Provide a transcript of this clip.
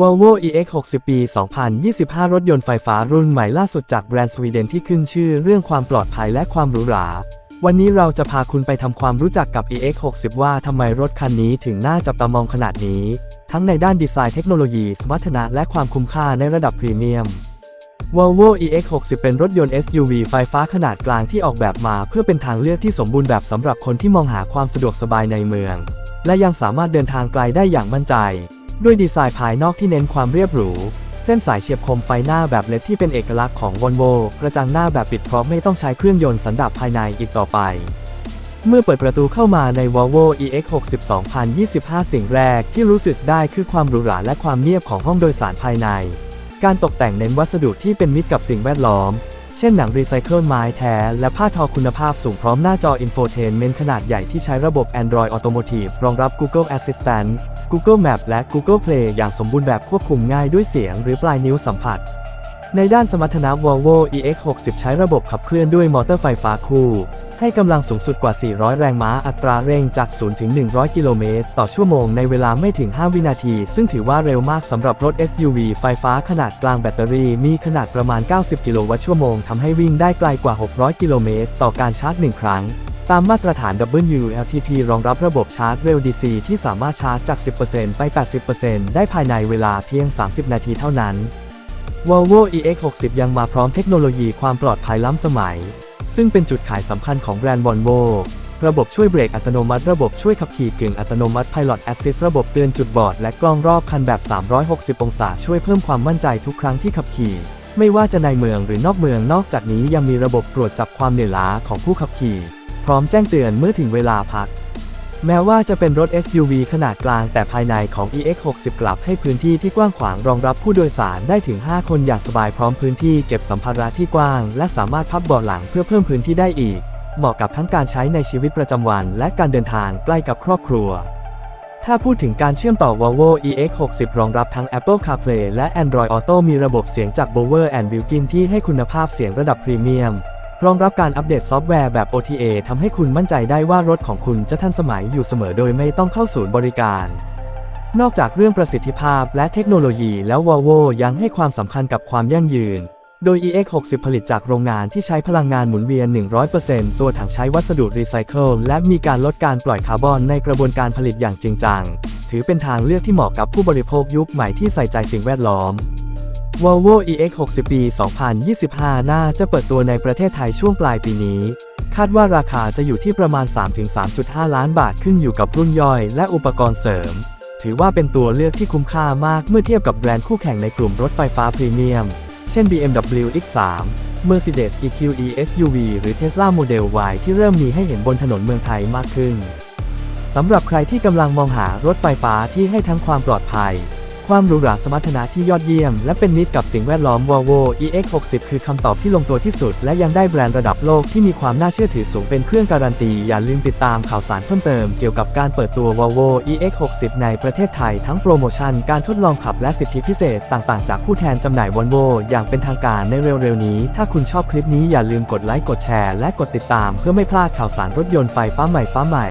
Volvo EX60 ปี 2025 รถยนต์ไฟฟ้ารุ่นใหม่ล่าสุดจากแบรนด์สวีเดนที่ขึ้นชื่อเรื่องความปลอดภัยและความหรูหรา วันนี้เราจะพาคุณไปทำความรู้จักกับ EX60 ว่าทำไมรถคันนี้ถึงน่าจับตามองขนาดนี้ ทั้งในด้านดีไซน์เทคโนโลยี สมรรถนะและความคุ้มค่าในระดับพรีเมียม Volvo EX60 เป็นรถยนต์ SUV ไฟฟ้าขนาดกลางที่ออกแบบมา เพื่อเป็นทางเลือกที่สมบูรณ์แบบสำหรับคนที่มองหาความสะดวกสบายในเมือง และยังสามารถเดินทางไกลได้อย่างมั่นใจ ด้วยดีไซน์ภายนอกที่เน้นความเรียบหรู เส้นสายเฉียบคมไฟหน้าแบบเลดที่เป็นเอกลักษณ์ของ Volvo กระจังหน้าแบบปิดพราะไม่ต้องใช้เครื่องยนต์สันดาปภายในอีกต่อไป เมื่อเปิดประตูเข้ามาใน Volvo EX60 2025 สิ่งแรกที่รู้สึกได้คือความหรูหราและความเงียบของห้องโดยสารภายใน การตกแต่งเน้นวัสดุที่เป็นมิตรกับสิ่งแวดล้อม เช่นหนังรีไซเคิลไม้แท้ และผ้าทอคุณภาพสูงพร้อมหน้าจออินโฟเทนเมนต์ขนาดใหญ่ที่ใช้ระบบ Android Automotive รองรับ Google Assistant Google Map และ Google Play อย่างสมบูรณ์แบบควบคุมง่ายด้วยเสียงหรือปลายนิ้วสัมผัส ในด้านสมรรถนะ Volvo EX60 ใช้ระบบขับเคลื่อนด้วยมอเตอร์ไฟฟ้าคู่ ให้กำลังสูงสุดกว่า 400 แรงม้า อัตราเร่งจาก 0 ถึง 100 กิโลเมตร ต่อชั่วโมงในเวลาไม่ถึง 5 วินาที ซึ่งถือว่าเร็วมากสำหรับรถ SUV ไฟฟ้าขนาดกลางแบตเตอรี่ มีขนาดประมาณ 90 กิโลวัตต์ชั่วโมง ทำให้วิ่งได้ไกลกว่า 600 กิโลเมตร ต่อการชาร์จ 1 ครั้งตามมาตรฐาน WLTP รองรับระบบชาร์จเร็ว DC ที่สามารถชาร์จจาก 10%ไป 80%ได้ภายในเวลาเพียง 30 นาทีเท่านั้น Volvo EX60 ยังมาพร้อมเทคโนโลยีความปลอดภัยล้ำสมัย ซึ่งเป็นจุดขายสำคัญของแบรนด์ Volvo ระบบช่วยเบรกอัตโนมัติ ระบบช่วยขับขี่กึ่งอัตโนมัติ Pilot Assist ระบบเตือนจุดบอด และกล้องรอบคันแบบ 360 องศา ช่วยเพิ่มความมั่นใจทุกครั้งที่ขับขี่ ไม่ว่าจะในเมืองหรือนอกเมือง นอกจากนี้ยังมีระบบตรวจจับความเหนื่อยล้าของผู้ขับขี่ พร้อมแจ้งเตือนเมื่อถึงเวลาพัก แม้ว่าจะเป็นรถ SUV ขนาดกลางแต่ภายในของ EX60 กลับให้พื้นที่ที่กว้างขวางรองรับผู้โดยสารได้ถึง 5 คนอย่างสบายพร้อมพื้นที่เก็บสัมภาระที่กว้าง และสามารถพับเบาะหลังเพื่อเพิ่มพื้นที่ได้อีก เหมาะกับทั้งการใช้ในชีวิตประจำวัน และการเดินทางใกล้กับครอบครัว ถ้าพูดถึงการเชื่อมต่อ Volvo EX60 รองรับทั้ง Apple CarPlay และ Android Auto มีระบบเสียงจาก Bowers Wilkins ที่ให้คุณภาพเสียงระดับพรีเมียม รองรับการอัปเดตซอฟต์แวร์แบบ OTA ทำให้คุณมั่นใจได้ว่ารถของคุณจะทันสมัยอยู่เสมอโดยไม่ต้องเข้าศูนย์บริการ นอกจากเรื่องประสิทธิภาพและเทคโนโลยีแล้ว Volvo ยังให้ความสำคัญกับความยั่งยืน โดย EX60 ผลิตจากโรงงานที่ใช้พลังงานหมุนเวียน 100%ตัวถังใช้วัสดุรีไซเคิลและมีการลดการปล่อยคาร์บอนในกระบวนการผลิตอย่างจริงจัง ถือเป็นทางเลือกที่เหมาะกับผู้บริโภคยุคใหม่ที่ใส่ใจสิ่งแวดล้อม Volvo EX60 ปี 2025 น่าจะเปิดตัวในประเทศไทยช่วงปลายปีนี้ คาดว่าราคาจะอยู่ที่ประมาณ 3-3.5 ล้านบาทขึ้นอยู่กับรุ่นย่อยและอุปกรณ์เสริม ถือว่าเป็นตัวเลือกที่คุ้มค่ามากเมื่อเทียบกับแบรนด์คู่แข่งในกลุ่มรถไฟฟ้าพรีเมียม เช่น BMW X3 Mercedes EQE SUV หรือ Tesla Model Y ที่เริ่มมีให้เห็นบนถนนเมืองไทยมากขึ้น สำหรับใครที่กำลังมองหารถไฟฟ้าที่ให้ทั้งความปลอดภัย ความหรูหราสมรรถนะที่ยอดเยี่ยม และเป็นมิตรกับสิ่งแวดล้อม Volvo EX60 คือคำตอบที่ลงตัวที่สุด และยังได้แบรนด์ระดับโลกที่มีความน่าเชื่อถือสูงเป็นเครื่องการันตี อย่าลืมติดตามข่าวสารเพิ่มเติมเกี่ยวกับการเปิดตัว Volvo EX60 ในประเทศไทย ทั้งโปรโมชั่นการทดลองขับและสิทธิพิเศษต่างๆ จากผู้แทนจำหน่าย Volvo อย่างเป็นทางการในเร็วๆนี้ ถ้าคุณชอบคลิปนี้อย่าลืมกดไลค์กดแชร์และกดติดตาม เพื่อไม่พลาดข่าวสารรถยนต์ไฟฟ้าใหม่ฟ้าใหม่